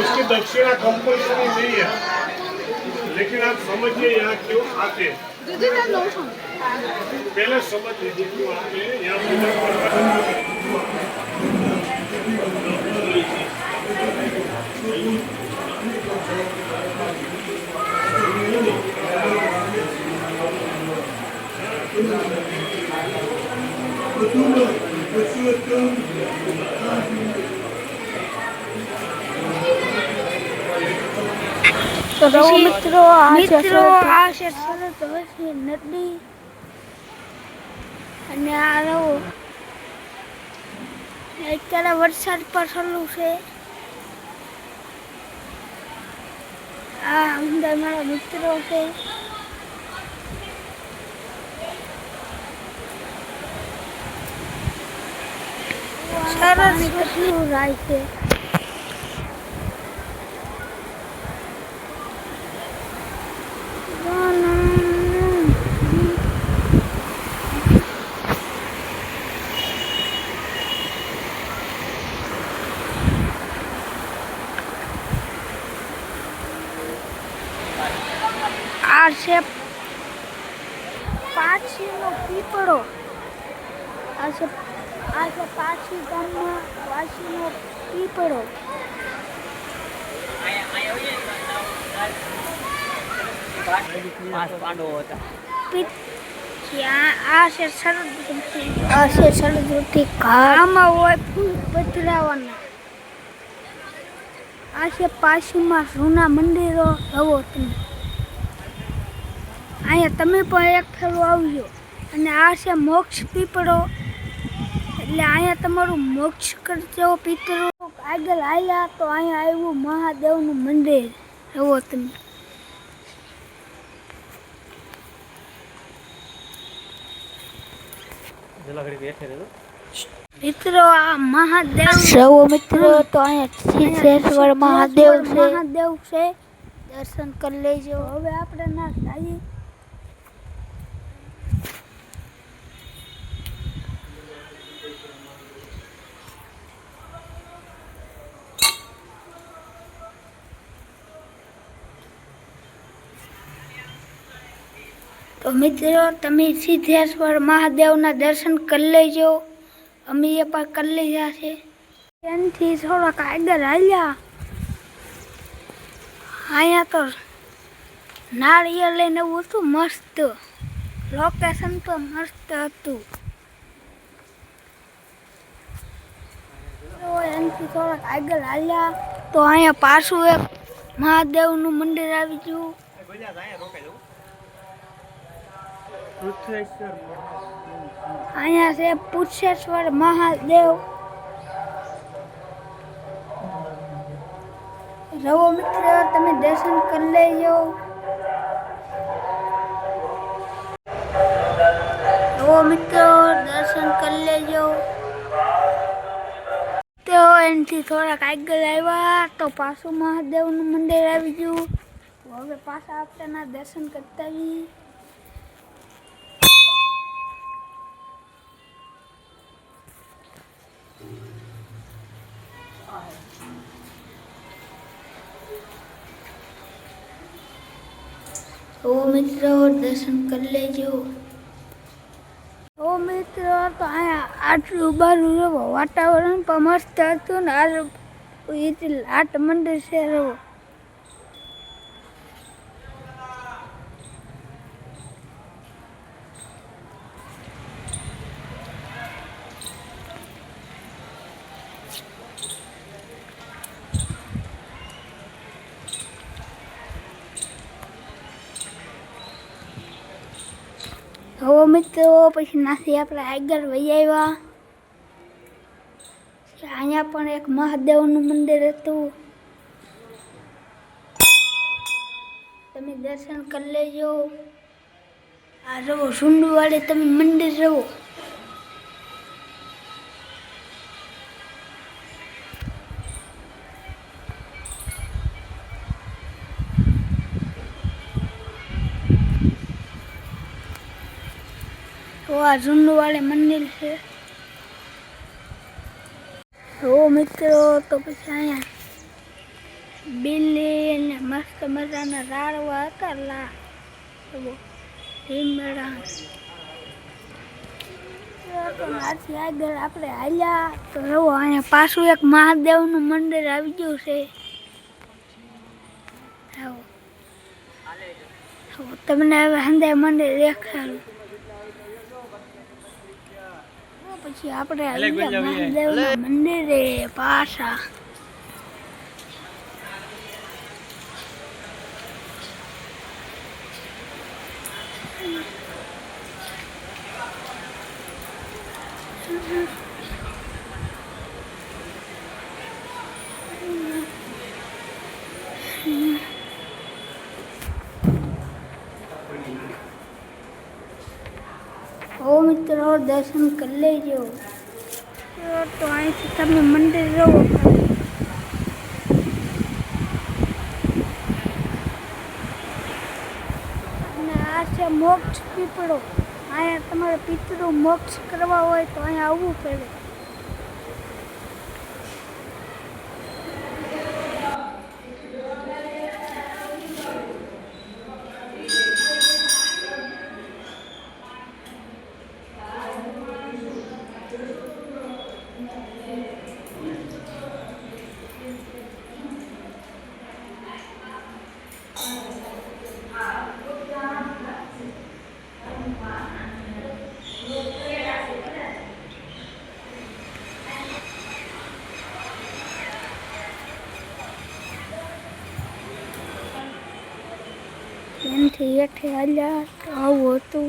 उसकी दक्षिणा कंपल्सरी नहीं है लेकिन आप समझिए यहाँ क्यों आते हैं। पहले समझ लीजिए क्यों आते हैं यहाँ पूजा करना તો રવો મિત્રો આ છે મિત્રો આ છે સરસ હવેથી નદી અને આ રવો અત્યારે વરસાદ પર ચાલુ છે. આ અંદર મારા મિત્રો છે. સરસ રાય છે આ છે પાછીનો પીપળો. આ છે આ છે પાછી ગામમાં પાછીનો પીપળો. આ છે સરસ્વતી આ છે સરસ્વતી આમાં હોય ફૂલ આ છે પાછીમાં જૂના મંદિરો રવો તમે. અહીંયા તમે પણ એક ફેરો આવજો. અને આ છે મોક્ષ પીપળો. એટલે અહીંયા તમારું મોક્ષ કરજો પીપળો આગળ આવ્યા તો અહીંયા આવ્યું મહાદેવનું મંદિર. એવો તમે. મિત્રો આ મહાદેવ. સૌ મિત્રો તો અહીંયા સિદ્ધેશ્વર મહાદેવ છે. મહાદેવ છે. દર્શન કરી લેજો. હવે આપણે ના જઈએ તો મિત્રો, તમે સિદ્ધેશ્વર મહાદેવના દર્શન કરી લેજો. અમે એ પણ કરી લીધા છે. ત્યાંથી થોડાક આગળ હાલ્યા. અહીંયા તો નાળિયેર લઈને એવું હતું મસ્ત. લોકેશન તો મસ્ત હતું. એનાથી થોડાક આગળ હાલ્યા. તો અહીંયા પાછું એક મહાદેવનું મંદિર આવી ગયું. અહીંયા છે પુરુષેશ્વર મહાદેવ. રવો મિત્ર, તમે દર્શન કરી લેજો. રવો મિત્રો, દર્શન કરી લેજો. તો એનાથી થોડાક આગળ આવ્યા તો પાછું મહાદેવનું મંદિર આવી ગયું. હવે પાછા આપણાના દર્શન કરતા આવીએ ઓ મિત્રો, દર્શન કરી લેજો. ઓ મિત્રો, તો અહીંયા આટલું બારું રહો વાતાવરણ પણ મસ્ત હતું ને. આ આટ મંદિર છે રહો હવે મિત્રો પછી નાથી આપણે આગળ વહી આવ્યા. અહીંયા પણ એક મહાદેવનું મંદિર હતું. તમે દર્શન કરી લેજો. આ રહો સુંડવાડે તમે મંદિર રહો. આ ઝુંડુવાડે મંદિર છે. તો મિત્રો, તો પછી અહીંયા બિલ્લી ને મસ્ત મજાના રાડવા હતા લા આગળ આપણે હાલ્યા. તો એવો અહીંયા પાછું એક મહાદેવનું મંદિર આવી ગયું છે. તમને હવે હંદે મંદિર દેખાડું તો પછી આપણે મહાદેવના મંદિરે પાછા. ઓ મિત્રો, દર્શન કરી લેજો. તો અહીંથી તમે મંદિર રહો અને આ છે મોક્ષ પીપળો. અહીંયા તમારે પિતૃ મોક્ષ કરવા હોય તો અહીંયા આવવું પડે. એનાથી હેઠે હાલ્યા આવું હતું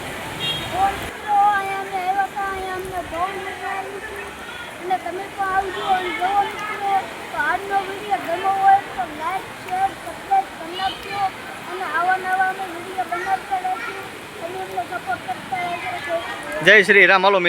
મિત્રો, અહીંયા અમે આવ્યા હતા, અહીંયા અમને બહુ મજા આવી હતી. અને તમે પણ આવજો અને જુઓ મિત્રો તો આજનો વીડિયો ગમ્યો હોય તો લાઈક શેર સબસ્ક્રાઈબ કરી નાખજો અને આવા નવા અમે વીડિયો બનાવતા રહીશું તમે અમને સપોર્ટ કરતા રહેજો જય શ્રી રામ. હલો